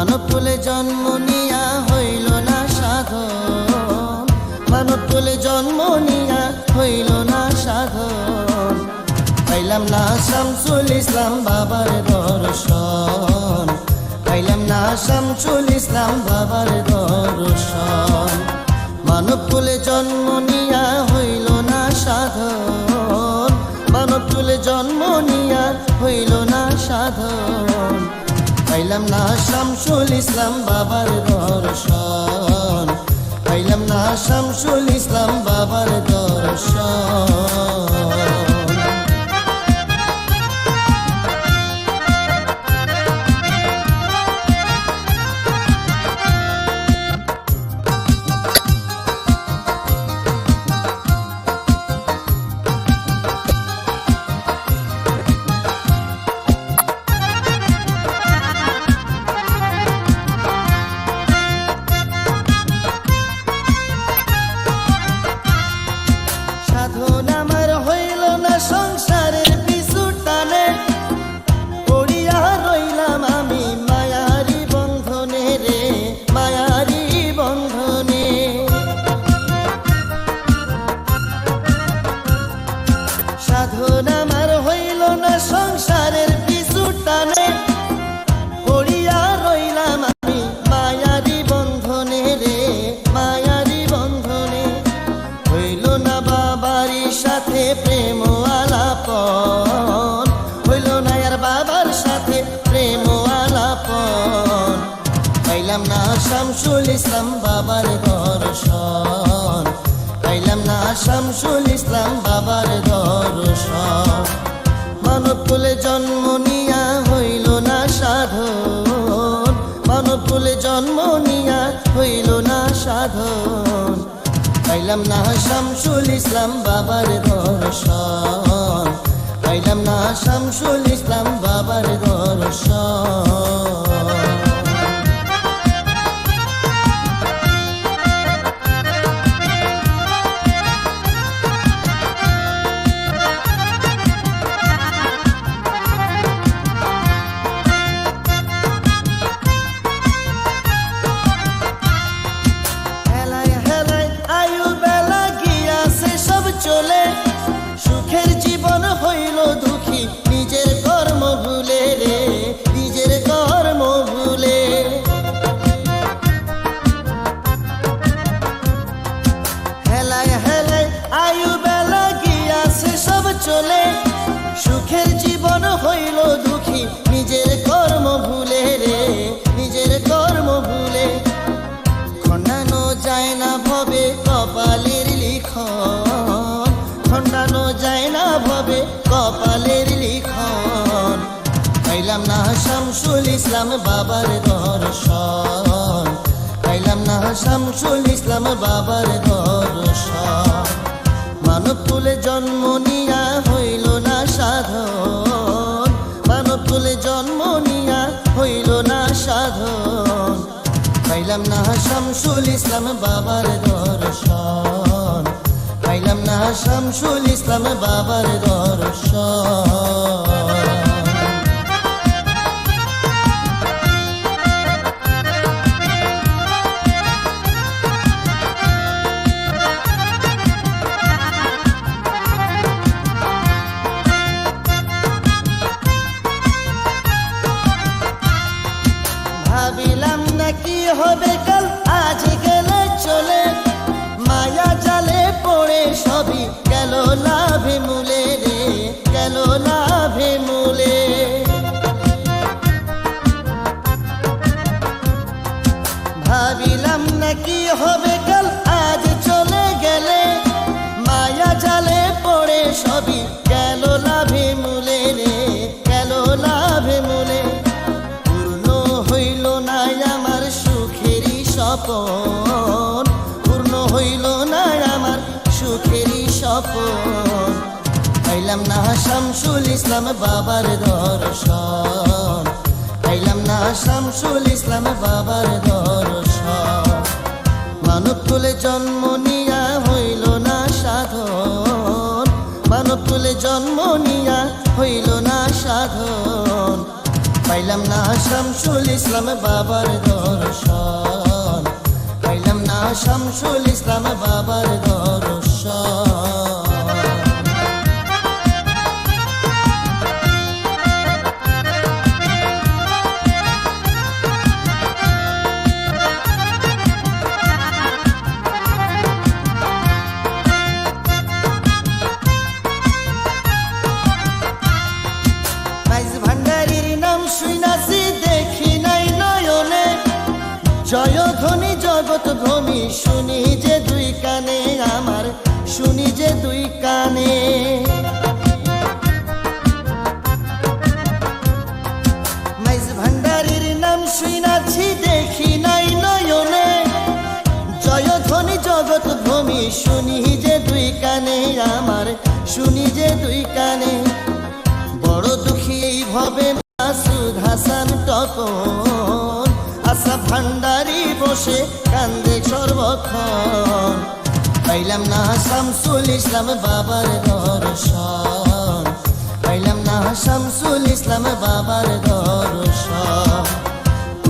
মানব কুলে জন্ম নিয়া হইল না সাধন। মানব কুলে জন্ম নিয়া হইল না সাধন। পাইলাম না শামসুল ইসলাম বাবার দর্শন। পাইলাম না শামসুল ইসলাম বাবার দর্শন। মানব কুলে জন্ম নিয়া হইল না সাধন। মানব কুলে জন্ম নিয়া হইল না সাধন। পাইলাম না শামসুল ইসলাম বাবার দর্শন। পাইলাম না শামসুল ইসলাম বাবার দর্শন। শামসুল ইসলাম বাবার দর্শন। পাইলাম না শামসুল ইসলাম বাবার দর্শন। মানব কুলে জন্ম নিয়া হইল না সাধন। মানব কুলে জন্ম নিয়া হইল না সাধন। পাইলাম না শামসুল ইসলাম বাবার দর্শন। পাইলাম না শামসুল ইসলাম বাবার দর্শন। লিখন। খণ্ডানো যায় না ভবে, কপালের লিখন। পাইলাম না শামসুল ইসলাম বাবার দর্শন। পাইলাম না শামসুল ইসলাম বাবার দর্শন। মানব কুলে জন্ম নিয়া হইল না সাধন। মানব কুলে জন্ম নিয়া হইল না সাধন। পাইলাম না শামসুল ইসলাম বাবার দর্শন। পাইলাম না শামসুল ইসলাম বাবার দর্শন। হবে মূলে রে গেল লাভে মূলে ভাবিলাম না কি হবে কাল, আজ চলে গেলে। মায়া জালে পড়ে সবই গেল লাভে মূলে রে গেল লাভে মূলে পূর্ণ হইল না আমার সুখেরই স্বপন, পূর্ণ হইল না পাইলাম না শামসুল ইসলাম বাবার দর্শন। পাইলাম না শামসুল ইসলাম বাবার দর্শন। মানব তুলে জন্ম নিয়া হইল না সাধন। মানব তুলে জন্ম নিয়া হইল না সাধন। পাইলাম না শামসুল ইসলাম বাবার দর্শন। পাইলাম না শামসুল ইসলাম বাবার দর্শন। শুনাছি, দেখি নাই নয়নে। জয় ধ্বনি জগৎ ভূমি, শুনি যে দুই কানে আমার, শুনি যে দুই কানে। মাইজ ভান্ডারির নাম শুনাছি, দেখি নাই নয়নে। জয় ধ্বনি জগৎ ভূমি, শুনি যে দুই কানে আমার, শুনি যে দুই কানে। বড় দুঃখী এই ভবে হাসান টপন আশা ভান্ডারি বসে কান্দে সর্বক্ষণ। পাইলাম না শামসুল ইসলাম বাবার দর্শন। পাইলাম না শামসুল ইসলাম বাবার দর্শন।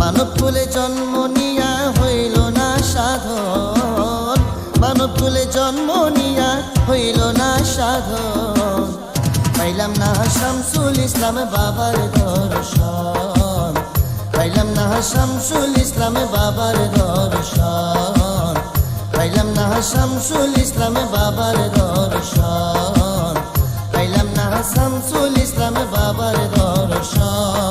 মানব কুলে জন্ম নিয়া হইল না সাধন। মানব কুলে জন্ম নিয়া হইল না সাধন। পাইলাম না শামসুল ইসলাম বাবার দর্শন। পাইলাম না শামসুল ইসলাম বাবার দর্শন। পাইলাম না শামসুল ইসলাম বাবার দর্শন। পাইলাম না শামসুল ইসলাম বাবার দর্শন।